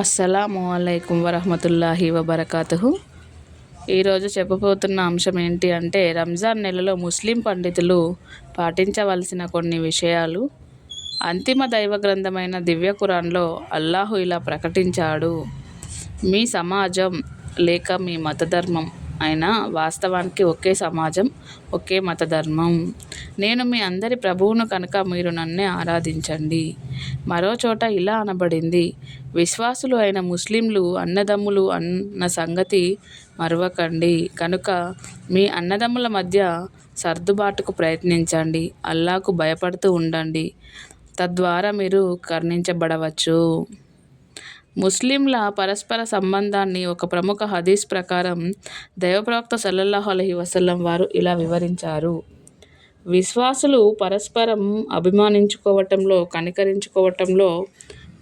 అస్సలాము అలైకుం వరహమతుల్లాహి వబర్కాతుహు. ఈరోజు చెప్పబోతున్న అంశం ఏంటి అంటే రంజాన్ నెలలో ముస్లిం పండితులు పాటించవలసిన కొన్ని విషయాలు. అంతిమ దైవ గ్రంథమైన దివ్య కురాన్లో అల్లాహు ఇలా ప్రకటించాడు. మీ సమాజం లేక మీ మతధర్మం అయినా వాస్తవానికి ఒకే సమాజం ఒకే మతధర్మం. నేను మీ అందరి ప్రభువును కనుక మీరు నన్నే ఆరాధించండి. మరో చోట ఇలా అనబడింది విశ్వాసులు అయిన ముస్లింలు అన్నదమ్ములు అన్న సంగతి మరవకండి. కనుక మీ అన్నదమ్ముల మధ్య సర్దుబాటుకు ప్రయత్నించండి అల్లాకు భయపడుతూ ఉండండి. తద్వారా మీరు కర్ణించబడవచ్చు. ముస్లింల పరస్పర సంబంధాన్ని ఒక ప్రముఖ హదీస్ ప్రకారం దైవప్రవక్త సల్లల్లాహు అలహి వసల్లం వారు ఇలా వివరించారు. విశ్వాసులు పరస్పరం అభిమానించుకోవటంలో కనికరించుకోవటంలో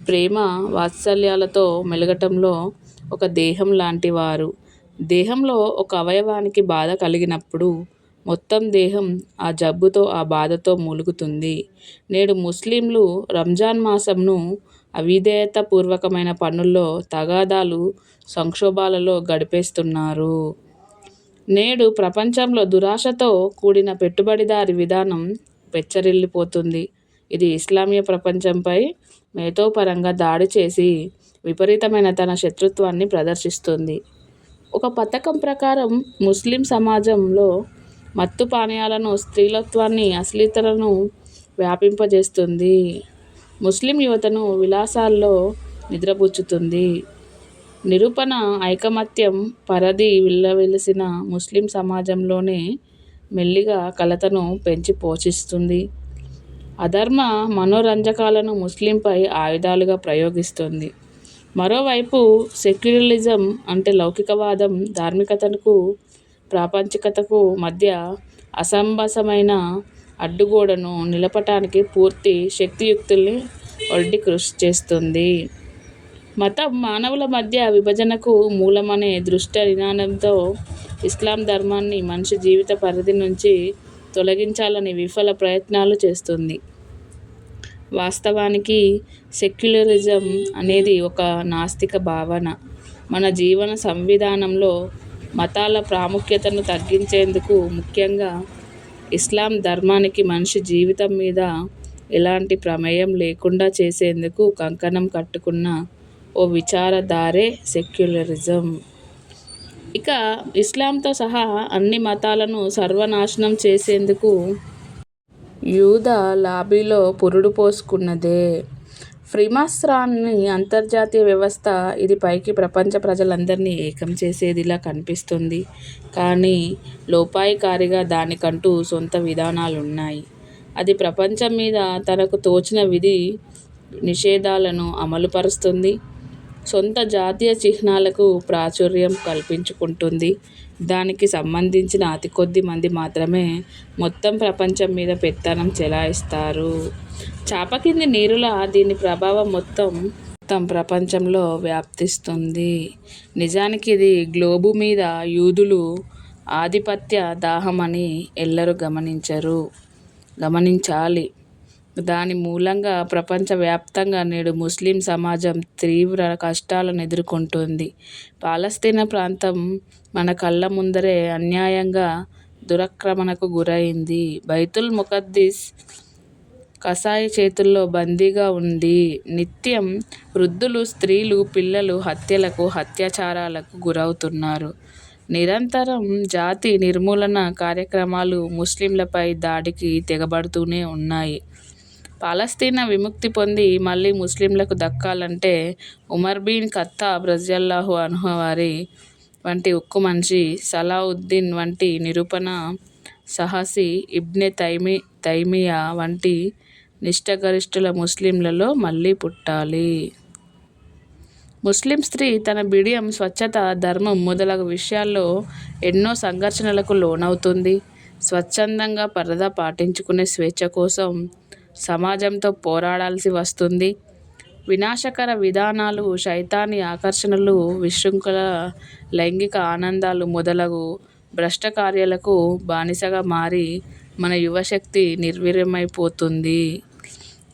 ప్రేమ వాత్సల్యాలతో మెలగటంలో ఒక దేహం లాంటి వారు దేహంలో ఒక అవయవానికి బాధ కలిగినప్పుడు మొత్తం దేహం ఆ జబ్బుతో ఆ బాధతో మూలుగుతుంది. నేడు ముస్లింలు రంజాన్ మాసంను అవిధేయత పూర్వకమైన పనుల్లో తగాదాలు సంక్షోభాలలో గడిపేస్తున్నారు. నేడు ప్రపంచంలో దురాశతో కూడిన పెట్టుబడిదారి విధానం పెచ్చరిల్లిపోతుంది. ఇది ఇస్లామీయ ప్రపంచంపై మేధోపరంగా దాడి చేసి విపరీతమైన తన శత్రుత్వాన్ని ప్రదర్శిస్తుంది. ఒక పథకం ప్రకారం ముస్లిం సమాజంలో మత్తు పానీయాలను స్త్రీలత్వాన్ని అశ్లీలతలను వ్యాపింపజేస్తుంది. ముస్లిం యువతను విలాసాల్లో నిద్రపుచ్చుతుంది. నిరూపణ ఐకమత్యం పరది విల్లవెలిసిన ముస్లిం సమాజంలోనే మెల్లిగా కలతను పెంచి పోషిస్తుంది. అధర్మ మనోరంజకాలను ముస్లింపై ఆయుధాలుగా ప్రయోగిస్తుంది. మరోవైపు సెక్యులరిజం అంటే లౌకికవాదం ధార్మికతకు ప్రాపంచికతకు మధ్య అసంబసమైన అడ్డుగోడను నిలపటానికి పూర్తి శక్తియుక్తుల్ని ఒడ్డి కృషి చేస్తుంది. మతం మానవుల మధ్య విభజనకు మూలమనే దృష్ట నినాదంతో ఇస్లాం ధర్మాన్ని మనిషి జీవిత పరిధి నుంచి తొలగించాలని విఫల ప్రయత్నాలు చేస్తుంది. వాస్తవానికి సెక్యులరిజం అనేది ఒక నాస్తిక భావన. మన జీవన సంవిధానంలో మతాల ప్రాముఖ్యతను తగ్గించేందుకు ముఖ్యంగా ఇస్లాం ధర్మానికి మనిషి జీవితం మీద ఎలాంటి ప్రమేయం లేకుండా చేసేందుకు కంకణం కట్టుకున్న ఓ విచారధారే సెక్యులరిజం. ఇక ఇస్లాంతో సహా అన్ని మతాలను సర్వనాశనం చేసేందుకు యూద లాబీలో పురుడు పోసుకున్నదే. ఫ్రీమాస్రాన్ని అంతర్జాతీయ వ్యవస్థ ఇది పైకి ప్రపంచ ప్రజలందరినీ ఏకం చేసేదిలా కనిపిస్తుంది. కానీ లోపాయికారిగా దానికంటూ సొంత విధానాలు ఉన్నాయి అది ప్రపంచం మీద తనకు తోచిన విధి నిషేధాలను అమలుపరుస్తుంది. సొంత జాతీయ చిహ్నాలకు ప్రాచుర్యం కల్పించుకుంటుంది. దానికి సంబంధించిన అతి కొద్ది మంది మాత్రమే మొత్తం ప్రపంచం మీద పెత్తనం చెలాయిస్తారు. చాప కింది నీరులా దీని ప్రభావం మొత్తం మొత్తం ప్రపంచంలో వ్యాప్తిస్తుంది. నిజానికి ఇది గ్లోబు మీద యూదులు ఆధిపత్య దాహం అని ఎల్లరూ గమనించరు. గమనించాలి. దాని మూలంగా ప్రపంచవ్యాప్తంగా నేడు ముస్లిం సమాజం తీవ్ర కష్టాలను ఎదుర్కొంటుంది. పాలస్తీనా ప్రాంతం మన కళ్ళ ముందరే అన్యాయంగా దురాక్రమణకు గురైంది. బైతుల్ ముఖద్దీస్ కసాయి చేతుల్లో బందీగా ఉంది నిత్యం వృద్ధులు స్త్రీలు పిల్లలు హత్యలకు అత్యాచారాలకు గురవుతున్నారు. నిరంతరం జాతి నిర్మూలన కార్యక్రమాలు ముస్లింలపై దాడికి తెగబడుతూనే ఉన్నాయి. పాలస్తీనా విముక్తి పొంది మళ్ళీ ముస్లింలకు దక్కాలంటే ఉమర్ బిన్ ఖత్తాబ్ రజియల్లాహు అన్హు వారి వంటి ఉక్కు మనిషి సలావుద్దీన్ వంటి నిరూపణ సాహసి ఇబ్నె తైమి తైమియా వంటి నిష్టగరిష్ఠుల ముస్లింలలో మళ్ళీ పుట్టాలి. ముస్లిం స్త్రీ తన బిడియం స్వచ్ఛత ధర్మం మొదలగు విషయాల్లో ఎన్నో సంఘర్షణలకు లోనవుతుంది. స్వచ్ఛందంగా పరదా పాటించుకునే స్వేచ్ఛ కోసం సమాజంతో పోరాడాల్సి వస్తుంది. వినాశకర విధానాలు శైతాని ఆకర్షణలు విశృంఖల లైంగిక ఆనందాలు మొదలగు భ్రష్ట కార్యాలకు బానిసగా మారి మన యువశక్తి నిర్వీర్యమైపోతుంది.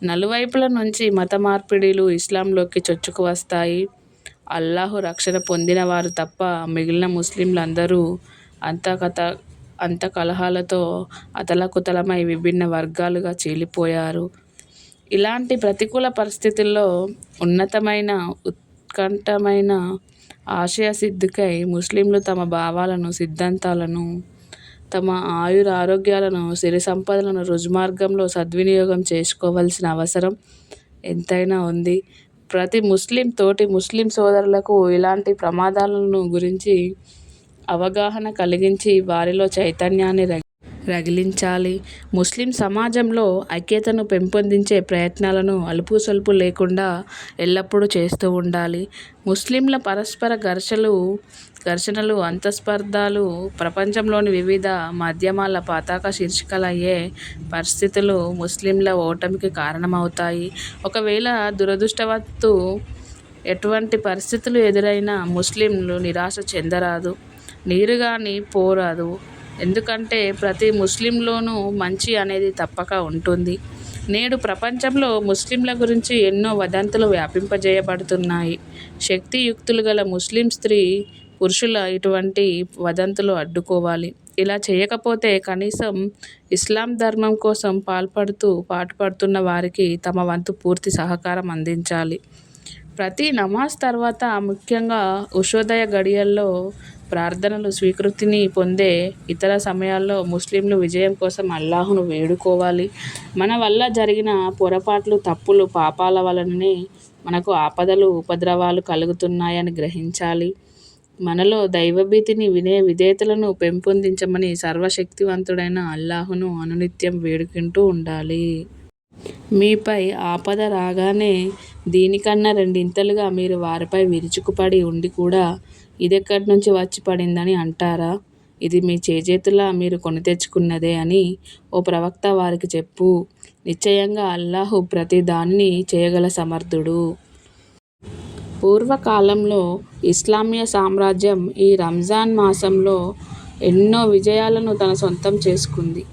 నలువైపుల నుంచి మత మార్పిడిలు ఇస్లాంలోకి చొచ్చుకు వస్తాయి. అల్లాహు రక్షణ పొందిన వారు తప్ప మిగిలిన ముస్లింలందరూ అంతకత అంత కలహాలతో అతలాకుతలమై విభిన్న వర్గాలుగా చీలిపోయారు. ఇలాంటి ప్రతికూల పరిస్థితుల్లో ఉన్నతమైన, ఉత్కంఠమైన ఆశయ సిద్ధికై ముస్లింలు తమ భావాలను, సిద్ధాంతాలను, తమ ఆయుర ఆరోగ్యాలను సిరి సంపదలను రుజుమార్గంలో సద్వినియోగం చేసుకోవాల్సిన అవసరం ఎంతైనా ఉంది. ప్రతి ముస్లిం తోటి ముస్లిం సోదరులకు ఇలాంటి ప్రమాదాలను గురించి అవగాహన కలిగించి వారిలో చైతన్యాన్ని రగి రగిలించాలి. ముస్లిం సమాజంలో ఐక్యతను పెంపొందించే ప్రయత్నాలను అలుపుసొలుపు లేకుండా ఎల్లప్పుడూ చేస్తూ ఉండాలి. ముస్లింల పరస్పర ఘర్షలు ఘర్షణలు, అంతస్పర్ధాలు ప్రపంచంలోని వివిధ మాధ్యమాల పతాక శీర్షికలయ్యే పరిస్థితులు ముస్లింల ఓటమికి కారణమవుతాయి. ఒకవేళ దురదృష్టవత్తు ఎటువంటి పరిస్థితులు ఎదురైనా ముస్లింలు నిరాశ చెందరాదు, నీరు కానీ పోరాదు. ఎందుకంటే ప్రతి ముస్లింలోనూ మంచి అనేది తప్పక ఉంటుంది. నేడు ప్రపంచంలో ముస్లింల గురించి ఎన్నో వదంతులు వ్యాపింపజేయబడుతున్నాయి. శక్తి యుక్తులు గల ముస్లిం స్త్రీ పురుషుల ఇటువంటి వదంతులు అడ్డుకోవాలి. ఇలా చేయకపోతే కనీసం ఇస్లాం ధర్మం కోసం పాల్పడుతూ పాటుపడుతున్న వారికి తమ వంతు పూర్తి సహకారం అందించాలి. ప్రతి నమాజ్ తర్వాత ముఖ్యంగా ఉషోదయ గడియల్లో ప్రార్థనలు స్వీకృతిని పొందే ఇతర సమయాల్లో ముస్లింలు విజయం కోసం అల్లాహ్ను వేడుకోవాలి. మన వల్ల జరిగిన పొరపాట్లు, తప్పులు, పాపాల వలననే మనకు ఆపదలు, ఉపద్రవాలు కలుగుతున్నాయని గ్రహించాలి. మనలో దైవభీతిని, వినే విధేతలను పెంపొందించమని సర్వశక్తివంతుడైన అల్లాహ్ను అనునిత్యం వేడుకుంటూ ఉండాలి. మీపై ఆపద రాగానే దీనికన్నా రెండింతలుగా మీరు వారిపై విరుచుకుపడి ఉండి కూడా ఇదెక్కడి నుంచి వచ్చి పడిందని అంటారా? ఇది మీ చేజేతులా మీరు కొని తెచ్చుకున్నదే అని ఓ ప్రవక్త వారికి చెప్పు. నిశ్చయంగా అల్లాహు ప్రతి దాన్ని చేయగల సమర్థుడు. పూర్వకాలంలో ఇస్లామీయ సామ్రాజ్యం ఈ రంజాన్ మాసంలో ఎన్నో విజయాలను తన సొంతం చేసుకుంది.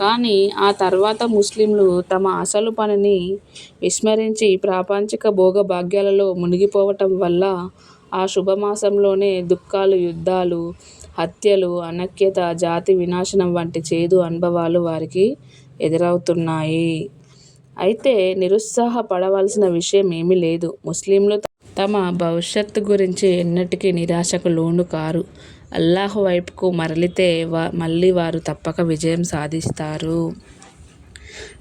కానీ ఆ తర్వాత ముస్లింలు తమ అసలు పనిని విస్మరించి ప్రాపంచిక భోగభాగ్యాలలో మునిగిపోవటం వల్ల ఆ శుభమాసంలోనే దుఃఖాలు, యుద్ధాలు, హత్యలు, అనైక్యత, జాతి వినాశనం వంటి చేదు అనుభవాలు వారికి ఎదురవుతున్నాయి. అయితే నిరుత్సాహపడవలసిన విషయం ఏమీ లేదు. ముస్లింలు తమ భవిష్యత్తు గురించి ఎన్నటికీ నిరాశకు లోను కారు అల్లాహ్ వైపుకు మరలితే మళ్ళీ వారు తప్పక విజయం సాధిస్తారు.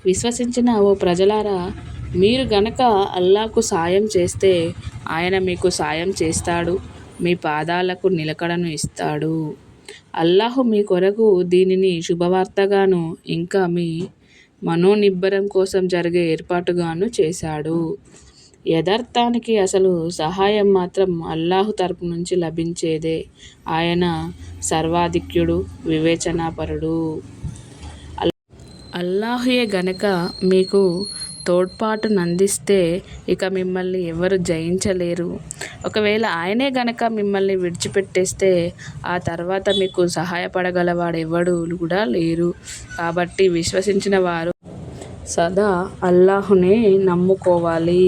విశ్వసించిన ఓ ప్రజలారా, మీరు గనక అల్లాహ్కు సాయం చేస్తే ఆయన మీకు సాయం చేస్తాడు. మీ పాదాలకు నిలకడను ఇస్తాడు. అల్లాహ్ మీ కొరకు దీనిని శుభవార్తగాను ఇంకా మీ మనోనిబ్బరం కోసం జరిగే ఏర్పాటుగాను చేశాడు. యథార్థానికి అసలు సహాయం మాత్రం అల్లాహు తరపు నుంచి లభించేదే. ఆయన సర్వాధిక్యుడు, వివేచనాపరుడు. అల్లాహే గనక మీకు తోడ్పాటునందిస్తే ఇక మిమ్మల్ని ఎవరు జయించలేరు. ఒకవేళ ఆయనే గనక మిమ్మల్ని విడిచిపెట్టేస్తే ఆ తర్వాత మీకు సహాయపడగలవాడెవడూ కూడా లేరు. కాబట్టి విశ్వసించిన వారు సదా అల్లాహ్నే నమ్ముకోవాలి.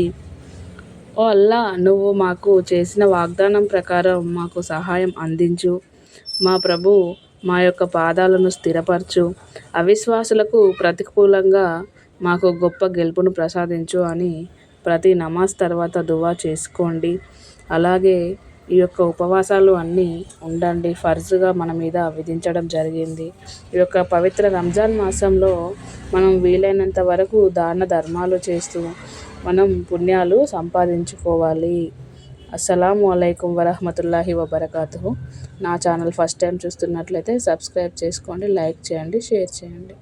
ఓ అల్లా నువ్వు మాకు చేసిన వాగ్దానం ప్రకారం మాకు సహాయం అందించు. మా ప్రభు మా యొక్క పాదాలను స్థిరపరచు అవిశ్వాసులకు ప్రతికూలంగా మాకు గొప్ప గెలుపును ప్రసాదించు అని ప్రతి నమాజ్ తర్వాత దువా చేసుకోండి. అలాగే ఈ యొక్క ఉపవాసాలు అన్నీ ఉండండి. ఫర్జుగా మన మీద విధించడం జరిగింది. ఈ యొక్క పవిత్ర రంజాన్ మాసంలో మనం వీలైనంత వరకు దాన ధర్మాలు చేస్తూ మనం పుణ్యాలు సంపాదించుకోవాలి. అస్సలం అయికం వరహమతుల్లాహి వబరకాతుహ్. నా ఛానల్ ఫస్ట్ టైం చూస్తున్నట్లయితే సబ్స్క్రైబ్ చేసుకోండి, లైక్ చేయండి, షేర్ చేయండి.